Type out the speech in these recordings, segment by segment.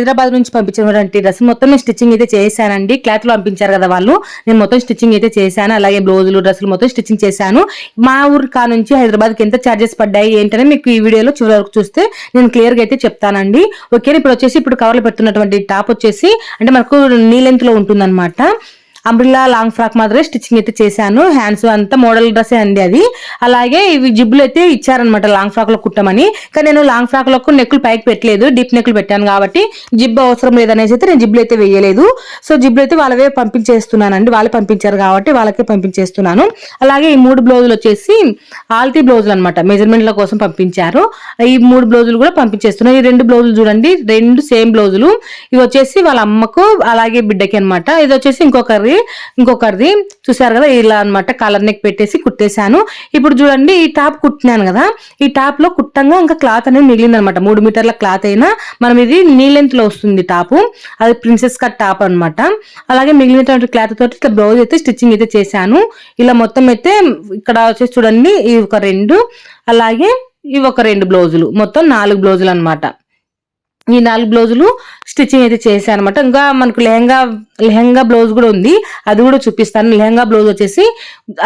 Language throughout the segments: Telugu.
హైదరాబాద్ నుంచి పంపించినటువంటి డ్రెస్ మొత్తం స్టిచ్చింగ్ అయితే చేశానండి. క్లాత్లో పంపించారు కదా వాళ్ళు. నేను మొత్తం స్టిచ్చింగ్ అయితే చేశాను. అలాగే బ్లౌజులు డ్రెస్సులు మొత్తం స్టిచ్చింగ్ చేశాను. మా ఊరు కా నుంచి హైదరాబాద్కి ఎంత ఛార్జెస్ పడ్డాయి ఏంటనే మీకు ఈ వీడియోలో చివరి వరకు చూస్తే నేను క్లియర్గా అయితే చెప్తానండి. ఓకే ఇప్పుడు వచ్చేసి ఇప్పుడు కవర్లు పెడుతున్నటువంటి టాప్ వచ్చేసి అంటే మనకు నీ లెంత్లో ఉంటుందన్నమాట. అంబ్రిల్లా లాంగ్ ఫ్రాక్ మాత్రమే స్టిచ్చింగ్ అయితే చేశాను. హ్యాండ్స్ అంతా మోడల్ డ్రెస్ అండి అది. అలాగే ఇవి జిబ్బులు అయితే ఇచ్చారనమాట లాంగ్ ఫ్రాక్లో కుట్టమని. కానీ నేను లాంగ్ ఫ్రాక్లో నెక్కులు పైకి పెట్టలేదు డీప్ నెక్కులు పెట్టాను కాబట్టి జిబ్ అవసరం లేదనేసి అయితే నేను జిబ్బులు అయితే వేయలేదు. సో జిబ్బులు అయితే వాళ్ళవే పంపించేస్తున్నానండి. వాళ్ళే పంపించారు కాబట్టి వాళ్ళకే పంపించేస్తున్నాను. అలాగే ఈ మూడు బ్లౌజులు వచ్చేసి ఆల్తీ బ్లౌజులు అనమాట మెజర్మెంట్ల కోసం పంపించారు. ఈ మూడు బ్లౌజులు కూడా పంపించేస్తున్నాను ఈ రెండు బ్లౌజులు చూడండి రెండు సేమ్ బ్లౌజులు. ఇవి వచ్చేసి వాళ్ళ అమ్మకు అలాగే బిడ్డకి అన్నమాట. ఇది వచ్చేసి ఇంకొకరి ఇంకొకరిది చూసారు కదా ఇలా అన్నమాట కలర్ నెక్ పెట్టేసి కుట్టేశాను. ఇప్పుడు చూడండి ఈ టాప్ కుట్టినాను కదా ఈ టాప్లో కుట్టంగా ఇంకా క్లాత్ అనేది మిగిలింది అనమాట మూడు మీటర్ల క్లాత్ అయినా మనం ఇది నీ లెంత్లో వస్తుంది టాపు అది ప్రిన్సెస్ కట్ టాప్ అన్నమాట. అలాగే మిగిలినటువంటి క్లాత్ తోటి ఇట్లా బ్లౌజ్ అయితే స్టిచ్చింగ్ అయితే చేశాను. ఇలా మొత్తం అయితే ఇక్కడ వచ్చేసి చూడండి ఈ ఒక రెండు అలాగే ఇవి ఒక రెండు బ్లౌజులు మొత్తం నాలుగు బ్లౌజులు అన్నమాట. ఈ నాలుగు బ్లౌజులు స్టిచ్చింగ్ అయితే చేశాను అనమాట ఇంకా మనకు లెహంగా లెహంగా బ్లౌజ్ కూడా ఉంది. అది కూడా చూపిస్తాను. లెహంగా బ్లౌజ్ వచ్చేసి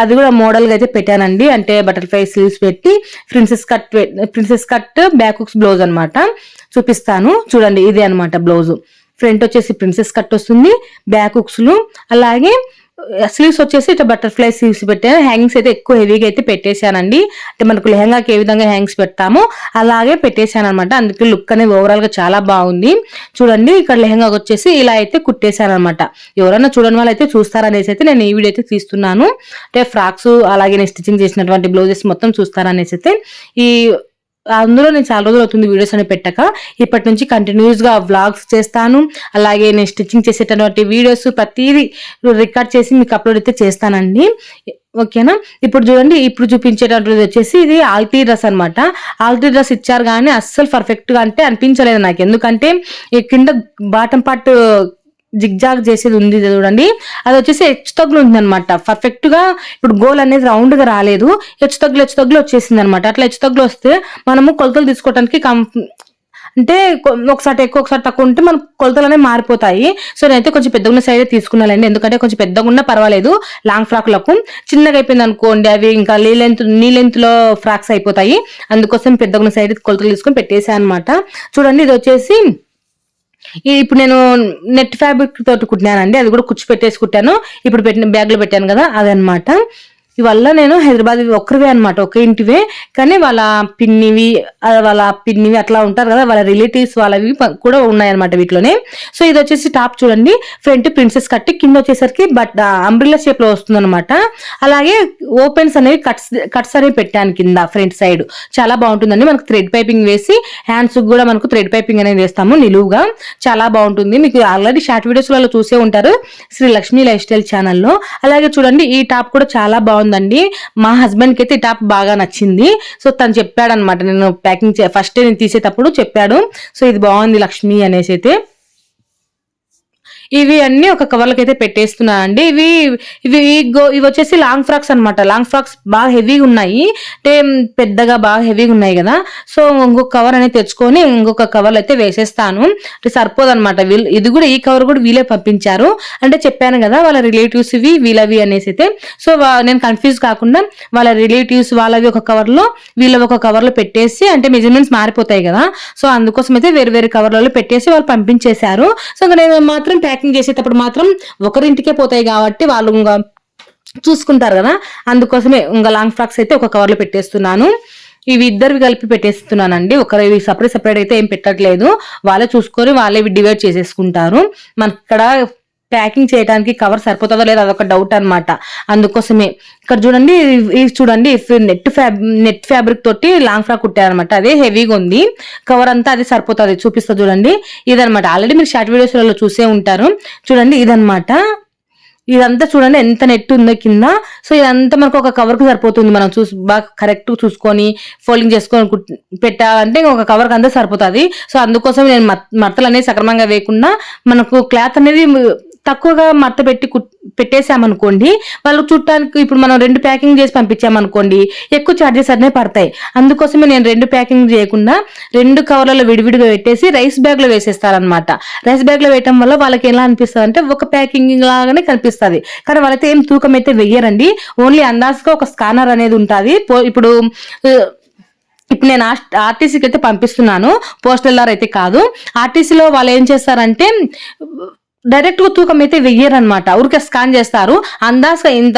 అది కూడా మోడల్గా అయితే పెట్టానండి. అంటే బటర్ఫ్లై స్లీవ్స్ పెట్టి princess cut princess cut back hooks blouse అనమాట చూపిస్తాను. చూడండి ఇదే అనమాట బ్లౌజ్. ఫ్రంట్ వచ్చేసి ప్రిన్సెస్ కట్ వస్తుంది. బ్యాక్ హుక్స్లు. అలాగే స్లీవ్స్ వచ్చేసి ఇట్లా బటర్ఫ్లై స్లీవ్స్ పెట్టాను హ్యాంగింగ్స్ అయితే ఎక్కువ హెవీగా అయితే పెట్టేశానండి. అంటే మనకు లెహంగాకి ఏ విధంగా హ్యాంగ్స్ పెడతామో అలాగే పెట్టేశాను అనమాట అందుకే లుక్ అనేది ఓవరాల్గా చాలా బాగుంది. చూడండి ఇక్కడ లెహంగా వచ్చేసి ఇలా అయితే కుట్టేశాను అనమాట ఎవరైనా చూడని వాళ్ళు అయితే చూస్తారనేసి అయితే నేను ఈ వీడియో అయితే తీస్తున్నాను. అంటే ఫ్రాక్స్ అలాగే నేను స్టిచ్చింగ్ చేసినటువంటి బ్లౌజెస్ మొత్తం చూస్తారనేసి అయితే ఈ అందులో నేను చాలా రోజులు అవుతుంది వీడియోస్ అని పెట్టక. ఇప్పటి నుంచి కంటిన్యూస్గా వ్లాగ్స్ చేస్తాను. అలాగే నేను స్టిచ్చింగ్ చేసేటటువంటి వీడియోస్ ప్రతిదీ రికార్డ్ చేసి మీకు అప్లోడ్ అయితే చేస్తానండి. ఓకేనా ఇప్పుడు చూడండి ఇప్పుడు చూపించేటటువంటిది వచ్చేసి ఇది ఆల్తీ డ్రెస్ అనమాట ఆల్తీ డ్రెస్ ఇచ్చారు కానీ అస్సలు పర్ఫెక్ట్గా అంటే అనిపించలేదు నాకు. ఎందుకంటే ఈ కింద బాటం పార్ట్ జిగ్జాగ్ చేసేది ఉంది చూడండి. అది వచ్చేసి హెచ్చు తగ్గులు ఉంది అనమాట పర్ఫెక్ట్గా ఇప్పుడు గోల్ అనేది రౌండ్గా రాలేదు. హెచ్చు తగ్గులు హెచ్చు తగ్గులు వచ్చేసింది అనమాట అట్లా హెచ్చు తగ్గులు వస్తే మనము కొలతలు తీసుకోవడానికి కం అంటే ఒకసారి ఎక్కువ ఒకసారి తక్కువ ఉంటే మన కొలతలు అనేవి మారిపోతాయి. సో నేనైతే కొంచెం పెద్దగా ఉన్న సైడ్ తీసుకున్నానండి. ఎందుకంటే కొంచెం పెద్దగా ఉన్నా పర్వాలేదు లాంగ్ ఫ్రాక్లకు చిన్నగా అయిపోయింది అనుకోండి అవి ఇంకా నీ లెంత్ నీ లెంత్లో ఫ్రాక్స్ అయిపోతాయి. అందుకోసం పెద్దగా ఉన్న సైడ్ కొలతలు తీసుకొని పెట్టేసాను అనమాట చూడండి ఇది వచ్చేసి ఇప్పుడు నేను నెట్ ఫ్యాబ్రిక్ తోటి కుట్టినానండి అది కూడా కుచ్చి పెట్టేసి కుట్టాను. ఇప్పుడు పెట్టిన బ్యాగ్లో పెట్టాను కదా అదనమాట ఇవల్ల నేను హైదరాబాద్ ఒక్కరివే అనమాట ఒక ఇంటివే. కానీ వాళ్ళ పిన్నివి వాళ్ళ పిన్నివి అట్లా ఉంటారు కదా వాళ్ళ రిలేటివ్స్ వాళ్ళవి కూడా ఉన్నాయన్నమాట వీటిలోనే. సో ఇది వచ్చేసి టాప్ చూడండి. ఫ్రంట్ ప్రిన్సెస్ కట్టి కింద వచ్చేసరికి బట్ అంబ్రిల్లా షేప్లో వస్తుంది అనమాట అలాగే ఓపెన్స్ అనేవి కట్స్ కట్స్ అనేవి పెట్టాను కింద ఫ్రంట్ సైడ్. చాలా బాగుంటుందండి. మనకు థ్రెడ్ పైపింగ్ వేసి హ్యాండ్స్ కూడా మనకు థ్రెడ్ పైపింగ్ అనేది వేస్తాము నిలువుగా. చాలా బాగుంటుంది. మీకు ఆల్రెడీ షార్ట్ వీడియోస్లలో చూసే ఉంటారు శ్రీ లక్ష్మీ లైఫ్ స్టైల్ ఛానల్లో. అలాగే చూడండి ఈ టాప్ కూడా చాలా బాగుందండి. మా హస్బెండ్కి అయితే ఈ టాప్ బాగా నచ్చింది. సో తను చెప్పాడనమాట నేను ప్యాకింగ్ ఫస్ట్ నేను తీసేటప్పుడు చెప్పాడు. సో ఇది బాగుంది లక్ష్మి అనేసి అయితే ఇవి అన్ని ఒక కవర్లకి అయితే పెట్టేస్తున్నాను అండి. ఇవి ఇవి గో ఇవి వచ్చేసి లాంగ్ ఫ్రాక్స్ అన్నమాట. లాంగ్ ఫ్రాక్స్ బాగా హెవీగా ఉన్నాయి. అంటే పెద్దగా బాగా హెవీగా ఉన్నాయి కదా. సో ఇంకొక కవర్ అనేది తెచ్చుకొని ఇంకొక కవర్లు అయితే వేసేస్తాను. అంటే సరిపోదు అనమాట వీళ్ళు ఇది కూడా ఈ కవర్ కూడా వీళ్ళే పంపించారు. అంటే చెప్పాను కదా వాళ్ళ రిలేటివ్స్ ఇవి వీళ్ళవి అనేసి అయితే. సో నేను కన్ఫ్యూజ్ కాకుండా వాళ్ళ రిలేటివ్స్ వాళ్ళవి ఒక కవర్లో వీళ్ళ ఒక కవర్లో పెట్టేసి అంటే మెజర్మెంట్స్ మారిపోతాయి కదా. సో అందుకోసం అయితే వేరు వేరు కవర్లలో పెట్టేసి వాళ్ళు పంపించేశారు. సో నేను మాత్రం ప్యాకింగ్ చేసేటప్పుడు మాత్రం ఒకరింటికే పోతాయి కాబట్టి వాళ్ళు ఇంకా చూసుకుంటారు కదా. అందుకోసమే ఇంకా లాంగ్ ఫ్రాక్స్ అయితే ఒక కవర్లో పెట్టేస్తున్నాను. ఇవి ఇద్దరివి కలిపి పెట్టేస్తున్నానండి. ఒకరి సపరేట్ సపరేట్ అయితే ఏం పెట్టట్లేదు. వాళ్ళే చూసుకొని వాళ్ళే డివైడ్ చేసేసుకుంటారు. మనకి ఇక్కడ ప్యాకింగ్ చేయడానికి కవర్ సరిపోతుందో లేదో అదొక డౌట్ అన్నమాట. అందుకోసమే. ఇక్కడ చూడండి ఇది చూడండి నెట్ ఫ్యాబ్ నెట్ ఫ్యాబ్రిక్ తోటి లాంగ్ ఫ్రాక్ కుట్టారనమాట అదే హెవీగా ఉంది. కవర్ అంతా అది సరిపోతుంది. చూపిస్తా చూడండి. ఇదనమాట ఆల్రెడీ మీరు షార్ట్ వీడియోస్లలో చూసే ఉంటారు. చూడండి ఇదనమాట ఇదంతా చూడండి ఎంత నెట్ ఉందో కింద. సో ఇదంతా మనకు ఒక కవర్కు సరిపోతుంది. మనం చూసి బాగా కరెక్ట్ చూసుకొని ఫోల్డింగ్ చేసుకొని పెట్టాలంటే ఒక కవర్కి అంతా సరిపోతుంది. సో అందుకోసం నేను మత్- మడతలు అనేది సక్రమంగా వేయకుండా మనకు క్లాత్ అనేది తక్కువగా మడత పెట్టి కుట్- పెట్టేసామనుకోండి వాళ్ళు చుట్టానికి ఇప్పుడు మనం రెండు ప్యాకింగ్ చేసి పంపించామనుకోండి ఎక్కువ ఛార్జెస్ అనేవి పడతాయి. అందుకోసమే నేను రెండు ప్యాకింగ్ చేయకుండా రెండు కవర్లలో విడివిడిగా పెట్టేసి రైస్ బ్యాగ్లో వేసేస్తారనమాట రైస్ బ్యాగ్లో వేయటం వల్ల వాళ్ళకి ఎలా అనిపిస్తుంది అంటే ఒక ప్యాకింగ్ లాగానే కనిపిస్తుంది. కానీ వాళ్ళైతే ఏం తూకం అయితే వెయ్యరండి. ఓన్లీ అందాజుగా ఒక స్కానర్ అనేది ఉంటుంది. ఇప్పుడు ఇప్పుడు నేను ఆర్టీసీకి అయితే పంపిస్తున్నాను. పోస్టల్ అయితే కాదు. ఆర్టీసీలో వాళ్ళు ఏం చేస్తారంటే డైరెక్ట్గా తూకం అయితే వెయ్యరనమాట ఊరికే స్కాన్ చేస్తారు. అందాజగా ఇంత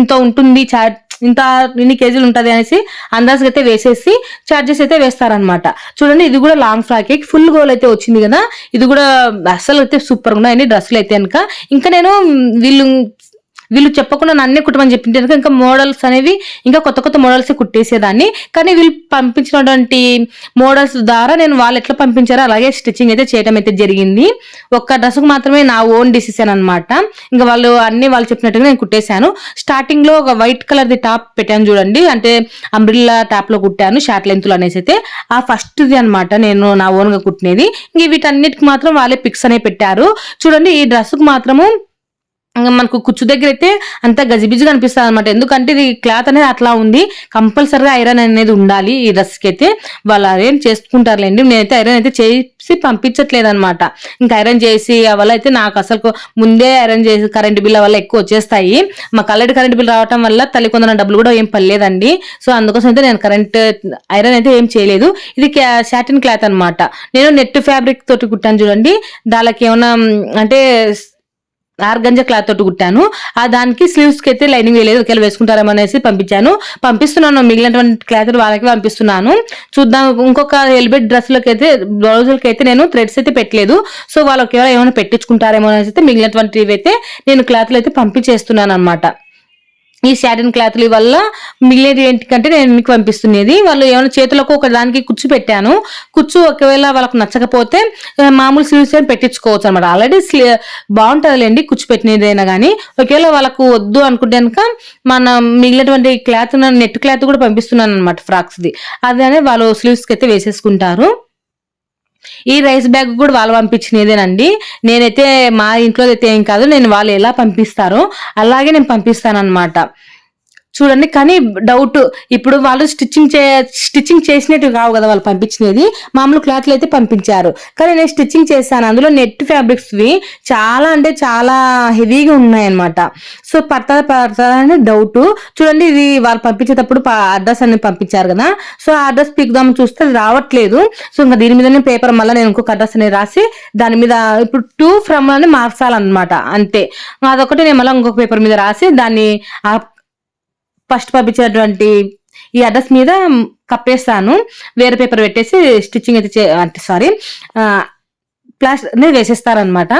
ఇంత ఉంటుంది చార్జ్ ఇంత ఇన్ని కేజీలు ఉంటది అనేసి అందాజుగా అయితే వేసేసి చార్జెస్ అయితే వేస్తారనమాట చూడండి ఇది కూడా లాంగ్ ఫ్రాక్ ఫుల్ గోల్ అయితే వచ్చింది కదా. ఇది కూడా అస్సలు అయితే సూపర్ ఉన్నాయి. డ్రెస్సులు అయితే కనుక. ఇంకా నేను వీళ్ళు వీళ్ళు చెప్పకుండా నన్నే కుట్టమని చెప్పింటే ఇంకా మోడల్స్ అనేవి ఇంకా కొత్త కొత్త మోడల్స్ కుట్టేసేదాన్ని. కానీ వీళ్ళు పంపించినటువంటి మోడల్స్ ద్వారా నేను వాళ్ళు ఎట్లా పంపించారో అలాగే స్టిచ్చింగ్ అయితే చేయడం అయితే జరిగింది. ఒక్క డ్రెస్కు మాత్రమే నా ఓన్ డిసిషన్ అనమాట ఇంకా వాళ్ళు అన్ని వాళ్ళు చెప్పినట్టుగా నేను కుట్టేశాను. స్టార్టింగ్లో ఒక వైట్ కలర్ ది టాప్ పెట్టాను చూడండి. అంటే అంబ్రిల్లా టాప్లో కుట్టాను షార్ట్ లెంత్లో అనేసి అయితే. ఆ ఫస్ట్ ది అనమాట నేను నా ఓన్గా కుట్టినది. ఇంక వీటన్నిటికి మాత్రం వాళ్ళే పిక్స్ అనే పెట్టారు. చూడండి ఈ డ్రెస్కు మాత్రము మనకు కుచ్చు దగ్గర అయితే అంత గజిబిజిగా అనిపిస్తుంది అనమాట ఎందుకంటే ఇది క్లాత్ అనేది అట్లా ఉంది. కంపల్సరీగా ఐరన్ అనేది ఉండాలి ఈ డ్రెస్కి అయితే వాళ్ళు ఐరన్ చేసుకుంటారులేండి. నేనైతే ఐరన్ అయితే చేసి పంపించట్లేదు అనమాట ఇంకా ఐరన్ చేసి వల్ల అయితే నాకు అసలు ముందే ఐరన్ చేసి కరెంట్ బిల్ వల్ల ఎక్కువ వచ్చేస్తాయి. మా ఆల్రెడీ కరెంట్ బిల్ రావడం వల్ల తల్లి కొందరు డబ్బులు కూడా ఏం పర్లేదండి సో అందుకోసం అయితే నేను కరెంట్ ఐరన్ అయితే ఏం చేయలేదు. ఇది శాటిన్ క్లాత్ అనమాట నేను నెట్ ఫ్యాబ్రిక్ తోటి కుట్టాను చూడండి. దానికి ఏమైనా అంటే ఆర్గంజా క్లాత్ తోటి కుట్టాను. ఆ దానికి స్లీవ్స్కి అయితే లైనింగ్ వేయలేదు ఒకవేళ వేసుకుంటారేమో అనేసి పంపించాను. పంపిస్తున్నాను మిగిలినటువంటి క్లాత్ వాళ్ళకి పంపిస్తున్నాను. చూద్దాం ఇంకొక హెల్మెట్ డ్రెస్లకి అయితే బ్లౌజులకి అయితే నేను థ్రెడ్స్ అయితే పెట్టలేదు. సో వాళ్ళు ఒకవేళ ఏమైనా పెట్టించుకుంటారేమో అనేసి అయితే మిగిలినటువంటివి అయితే నేను క్లాత్లు అయితే పంపించేస్తున్నాను అనమాట ఈ శాటిన్ క్లాత్ల వల్ల మిగిలేది ఏంటికంటే నేను మీకు పంపిస్తున్నది. వాళ్ళు ఏమైనా చేతులకు ఒక దానికి కుచ్చు పెట్టాను. కుచ్చు ఒకవేళ వాళ్ళకు నచ్చకపోతే మామూలు స్లీవ్స్ అని పెట్టించుకోవచ్చు అనమాట. ఆల్రెడీ బాగుంటుందిలేండి కుచ్చు పెట్టినదైనా కానీ ఒకవేళ వాళ్ళకు వద్దు అనుకుంటే కనుక మన మిగిలినటువంటి క్లాత్ నెట్ క్లాత్ కూడా పంపిస్తున్నాను అనమాట ఫ్రాక్స్ది. అదే వాళ్ళు స్లీవ్స్కి అయితే వేసేసుకుంటారు. ఈ రైస్ బ్యాగ్ కూడా వాళ్ళు పంపించినదేనండి. నేనైతే మా ఇంట్లో అయితే ఏం కాదు నేను వాళ్ళు ఎలా పంపిస్తారో అలాగే నేను పంపిస్తాను అనమాట చూడండి కానీ డౌట్ ఇప్పుడు వాళ్ళు స్టిచ్చింగ్ చే స్టిచ్చింగ్ చేసినట్టు కావు కదా వాళ్ళు పంపించినది. మామూలు క్లాత్లు అయితే పంపించారు. కానీ నేను స్టిచ్చింగ్ చేశాను. అందులో నెట్ ఫ్యాబ్రిక్స్వి చాలా అంటే చాలా హెవీగా ఉన్నాయన్నమాట. సో పడతా పడతా అని డౌట్ చూడండి ఇది వాళ్ళు పంపించేటప్పుడు అడ్రస్ అనేది పంపించారు కదా. సో ఆ అడ్రస్ పీకుదాం చూస్తే రావట్లేదు. సో ఇంకా దీని మీదనే పేపర్ మళ్ళీ నేను ఇంకొక అడ్రస్ అనేది రాసి దాని మీద ఇప్పుడు టూ ఫ్రమ్ అని మార్చాలన్నమాట. అంతే. అదొకటి నేను మళ్ళీ ఇంకొక పేపర్ మీద రాసి దాన్ని ఫస్ట్ పంపించినటువంటి ఈ అడ్రస్ మీద కప్పేస్తాను. వేరే పేపర్ పెట్టేసి స్టిచ్చింగ్ అయితే చే- అంటే సారీ ప్లాస్టర్ వేసేస్తారనమాట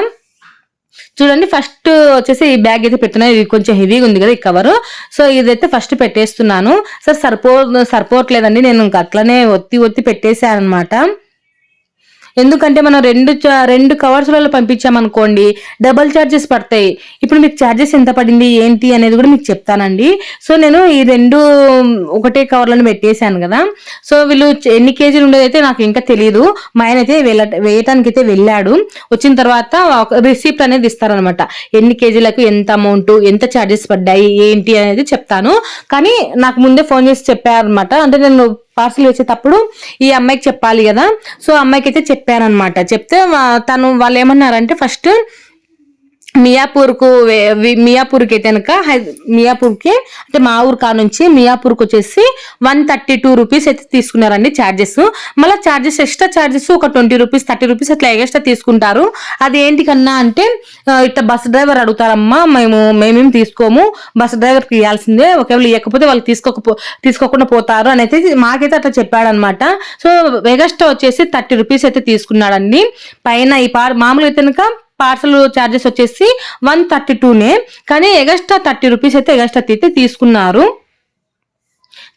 చూడండి ఫస్ట్ వచ్చేసి ఈ బ్యాగ్ అయితే పెడుతున్నా ఇది కొంచెం హెవీగా ఉంది కదా ఈ కవర్. సో ఇదైతే ఫస్ట్ పెట్టేస్తున్నాను. సార్ సరిపో సరిపోవట్లేదండి. నేను ఇంకా అట్లనే ఒత్తి ఒత్తి పెట్టేశాను అనమాట ఎందుకంటే మనం రెండు రెండు కవర్స్లలో పంపించామనుకోండి డబల్ ఛార్జెస్ పడతాయి. ఇప్పుడు మీకు ఛార్జెస్ ఎంత పడింది ఏంటి అనేది కూడా మీకు చెప్తానండి. సో నేను ఈ రెండు ఒకటే కవర్లను పెట్టేశాను కదా. సో వీళ్ళు ఎన్ని కేజీలు ఉండేదైతే నాకు ఇంకా తెలియదు మా ఆయన అయితే వెళ్ళ వేయటానికి అయితే వెళ్ళాడు. వచ్చిన తర్వాత ఒక రిసిప్ట్ అనేది ఇస్తారనమాట. ఎన్ని కేజీలకు ఎంత అమౌంట్ ఎంత ఛార్జెస్ పడ్డాయి ఏంటి అనేది చెప్తాను. కానీ నాకు ముందే ఫోన్ చేసి చెప్పారనమాట. అంటే నేను పార్సల్ వేసేటప్పుడు ఈ అమ్మాయికి చెప్పాలి కదా. సో అమ్మాయికి అయితే చెప్పానమాట చెప్తే తను వాళ్ళు ఏమన్నారంటే ఫస్ట్ మియాపూర్కు వే- వి- మియాపూర్కి అయితే కనుక హై- మియాపూర్కి అంటే మా ఊరు కా నుంచి మియాపూర్కి వచ్చేసి వన్ థర్టీ టూ రూపీస్ అయితే తీసుకున్నారండి ఛార్జెస్ మళ్ళీ ఛార్జెస్ ఎక్స్ట్రా ఛార్జెస్ ఒక ట్వంటీ రూపీస్ థర్టీ రూపీస్ అట్లా ఎక్స్ట్రా తీసుకుంటారు. అది ఏంటి కన్నా అంటే ఇట్లా బస్ డ్రైవర్ అడుగుతారమ్మా మేము మేమేం తీసుకోము బస్ డ్రైవర్కి ఇవ్వాల్సిందే ఒకవేళ ఇవ్వకపోతే వాళ్ళు తీసుకోకపో తీసుకోకుండా పోతారు అని అయితే మాకైతే అట్లా చెప్పాడనమాట. సో ఎగస్ట్రా వచ్చేసి థర్టీ రూపీస్ అయితే తీసుకున్నాడండి. పైన ఈ పార్ మామూలుగా అయితే కనుక పార్సల్ చార్జెస్ వచ్చేసి వన్ థర్టీ టూనే కానీ ఎగస్ట్రా థర్టీ రూపీస్ అయితే ఎగస్ట్రా అయితే తీసుకున్నారు.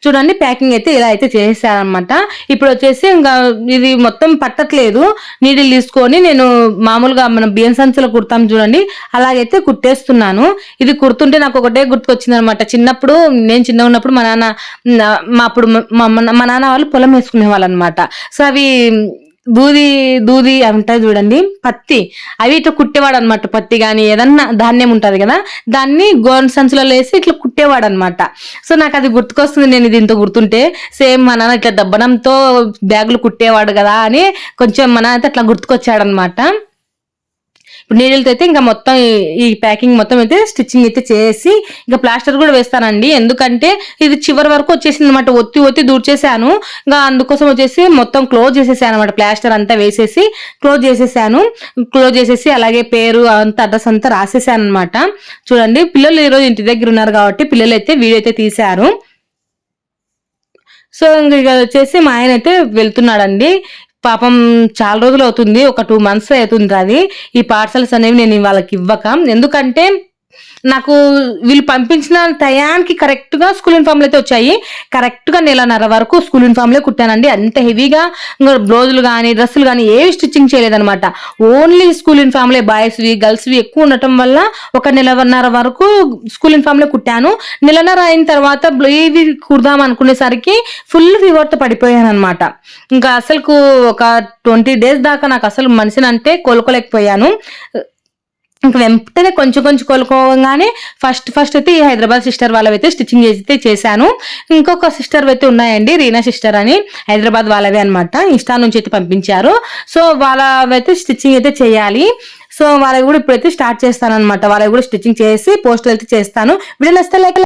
చూడండి ప్యాకింగ్ అయితే ఇలా అయితే చేసేసారనమాట ఇప్పుడు వచ్చేసి ఇంకా ఇది మొత్తం పట్టట్లేదు. నీడిల్ తీసుకొని నేను మామూలుగా మనం బియ్యం సంచులు కుడతాం చూడండి అలాగైతే కుట్టేస్తున్నాను. ఇది కుడుతుంటే నాకు ఒకటే గుర్తుకొచ్చింది అనమాట చిన్నప్పుడు నేను చిన్న ఉన్నప్పుడు మా నాన్న మా అప్పుడు మా మా మా నాన్న వాళ్ళు పొలం వేసుకునే వాళ్ళు అనమాట సో అవి దూది దూది ఉంటాయి చూడండి. పత్తి. అవి ఇట్లా కుట్టేవాడు అనమాట పత్తి కానీ ఏదన్నా ధాన్యం ఉంటుంది కదా దాన్ని గోన్ సంచులలో వేసి ఇట్లా కుట్టేవాడు అనమాట సో నాకు అది గుర్తుకొస్తుంది నేను ఇది ఇంత గుర్తుంటే సేమ్ మా నాన్న ఇట్లా దబ్బనంతో బ్యాగులు కుట్టేవాడు కదా అని కొంచెం మన అయితే అట్లా గుర్తుకొచ్చాడనమాట. ఇప్పుడు నీళ్ళతో అయితే ఇంకా మొత్తం ఈ- ప్యాకింగ్ మొత్తం అయితే స్టిచ్చింగ్ అయితే చేసి ఇంకా ప్లాస్టర్ కూడా వేస్తానండి. ఎందుకంటే ఇది చివరి వరకు వచ్చేసింది అనమాట ఒత్తి ఒత్తి దూర్చేసాను ఇంకా అందుకోసం వచ్చేసి మొత్తం క్లోజ్ చేసేసాను అనమాట ప్లాస్టర్ అంతా వేసేసి క్లోజ్ చేసేసాను. క్లోజ్ చేసేసి అలాగే పేరు అంత అడ్రస్ అంతా రాసేసాను అనమాట చూడండి పిల్లలు ఈరోజు ఇంటి దగ్గర ఉన్నారు కాబట్టి పిల్లలు అయితే వీడియో అయితే తీశారు. సో ఇంక ఇక వచ్చేసి మా ఆయన అయితే వెళ్తున్నాడండి. పాపం చాలా రోజులు అవుతుంది ఒక టూ మంత్స్ అవుతుంది అది. ఈ పార్సల్స్ అనేవి నేను వాళ్ళకి ఇవ్వక. ఎందుకంటే నాకు వీళ్ళు పంపించిన టయానికి కరెక్ట్గా స్కూల్ యూనిఫామ్లు అయితే వచ్చాయి. కరెక్ట్గా నెలన్నర వరకు స్కూల్ యూనిఫామ్లే కుట్టానండి. అంత హెవీగా బ్లౌజులు కానీ డ్రెస్సులు కానీ ఏవి స్టిచ్చింగ్ చేయలేదనమాట ఓన్లీ స్కూల్ యూనిఫామ్లే బాయ్స్వి గర్ల్స్వి ఎక్కువ ఉండటం వల్ల ఒక నెలన్నర వరకు స్కూల్ యూనిఫామ్లే కుట్టాను. నెలన్నర అయిన తర్వాత ఇవి కుడదాం అనుకునేసరికి ఫుల్ ఫీవర్తో పడిపోయాను అనమాట ఇంకా అసలుకు ఒక ట్వంటీ డేస్ దాకా నాకు అసలు మనిషిని అంటే కోలుకోలేకపోయాను. ఇంక వెంటనే కొంచెం కొంచెం కోలుకోగానే ఫస్ట్ ఫస్ట్ అయితే ఈ హైదరాబాద్ సిస్టర్ వాళ్ళవైతే స్టిచ్చింగ్ అయితే చేశాను. ఇంకొక సిస్టర్ అయితే ఉన్నాయండి రీనా సిస్టర్ అని హైదరాబాద్ వాళ్ళవే అనమాట ఇన్స్టా నుంచి అయితే పంపించారు. సో వాళ్ళవైతే స్టిచ్చింగ్ అయితే చేయాలి. సో వాళ్ళవి కూడా ఇప్పుడైతే స్టార్ట్ చేస్తాను అనమాట వాళ్ళకి కూడా స్టిచ్చింగ్ చేసి పోస్టులు అయితే చేస్తాను. వీడియో నచ్చితే లైక్